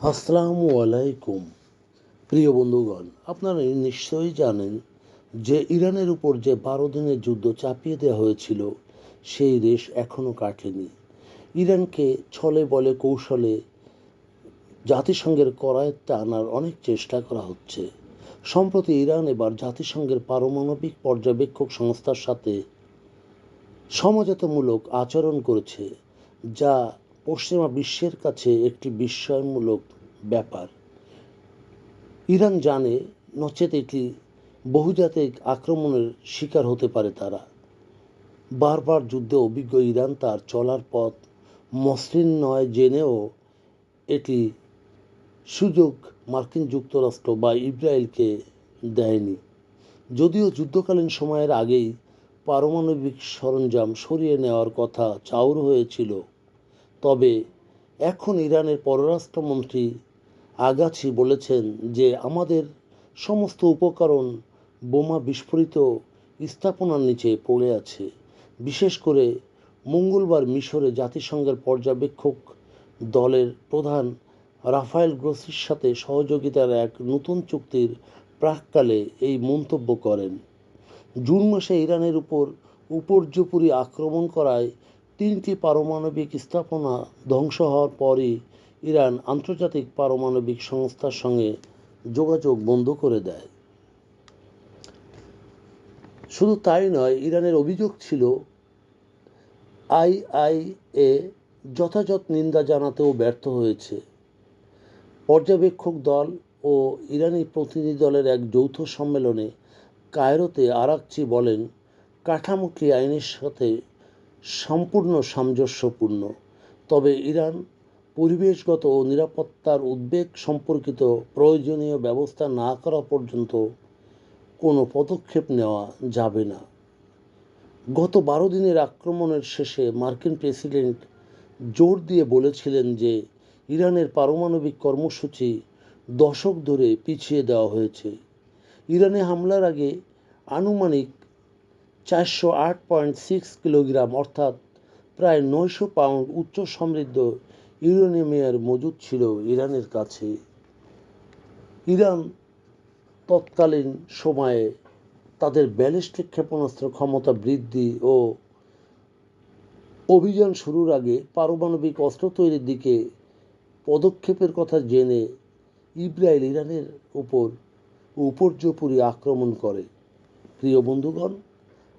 আসসালামু আলাইকুম। প্রিয় বন্ধুগণ, আপনারা নিশ্চয়ই জানেন যে ইরানের উপর যে বারো দিনের যুদ্ধ চাপিয়ে দেওয়া হয়েছিল, সেই রেশ এখনও কাটেনি। ইরানকে ছলে বলে কৌশলে জাতিসংঘের করায়ত্তে আনার অনেক চেষ্টা করা হচ্ছে। সম্প্রতি ইরান এবার জাতিসংঘের পারমাণবিক পর্যবেক্ষক সংস্থার সাথে সমঝোতামূলক আচরণ করেছে, যা পশ্চিমা বিশ্বের কাছে একটি বিস্ময়মূলক ব্যাপার। ইরান জানে নচেত এটি বহুজাতিক আক্রমণের শিকার হতে পারে তারা। বারবার যুদ্ধে অভিজ্ঞ ইরান তার চলার পথ মসৃণ নয় জেনেও এটি সুযোগ মার্কিন যুক্তরাষ্ট্র বা ইসরায়েলকে দেয়নি। যদিও যুদ্ধকালীন সময়ের আগেই পারমাণবিক সরঞ্জাম সরিয়ে নেওয়ার কথা চাউর হয়েছিল তবে এখন ইরানের পররাষ্ট্রমন্ত্রী আগাছি বলেছেন যে আমাদের সমস্ত উপকরণ বোমা বিস্ফোরিত স্থাপনার নিচে পড়ে আছে। বিশেষ করে মঙ্গলবার মিশরে জাতিসংঘের পর্যবেক্ষক দলের প্রধান রাফায়েল গ্রোসির সাথে সহযোগিতার এক নতুন চুক্তির প্রাককালে এই মন্তব্য করেন। জুন মাসে ইরানের উপর উপর্যুপুরি আক্রমণ করায় তিনটি পারমাণবিক স্থাপনা ধ্বংস হওয়ার পরই ইরান আন্তর্জাতিক পারমাণবিক সংস্থার সঙ্গে যোগাযোগ বন্ধ করে দেয়। শুধু তাই নয়, ইরানের অভিযোগ ছিল, আইআইএ যথাযথ নিন্দা জানাতেও ব্যর্থ হয়েছে। পর্যবেক্ষক দল ও ইরানি প্রতিনিধি দলের এক যৌথ সম্মেলনে কায়রোতে আরাকচি বলেন কাঠামোটি আইনের সাথে সম্পূর্ণ সামঞ্জস্যপূর্ণ। তবে ইরান পরিবেশগত ও নিরাপত্তার উদ্বেগ সম্পর্কিত প্রয়োজনীয় ব্যবস্থা না করা পর্যন্ত কোনো পদক্ষেপ নেওয়া যাবে না। গত বারো দিনের আক্রমণের শেষে মার্কিন প্রেসিডেন্ট জোর দিয়ে বলেছিলেন যে ইরানের পারমাণবিক কর্মসূচি দশক ধরে পিছিয়ে দেওয়া হয়েছে। ইরানে হামলার আগে আনুমানিক চারশো আট পয়েন্ট সিক্স কিলোগ্রাম, অর্থাৎ প্রায় নয়শো পাউন্ড উচ্চ সমৃদ্ধ ইউরেনিয়ামের মজুদ ছিল ইরানের কাছে। ইরান তৎকালীন সময়ে তাদের ব্যালিস্টিক ক্ষেপণাস্ত্র ক্ষমতা বৃদ্ধি ও অভিযান শুরুর আগে পারমাণবিক অস্ত্র তৈরির দিকে পদক্ষেপের কথা জেনে ইসরায়েল ইরানের উপর উপর্যপুরি আক্রমণ করে। প্রিয় বন্ধুগণ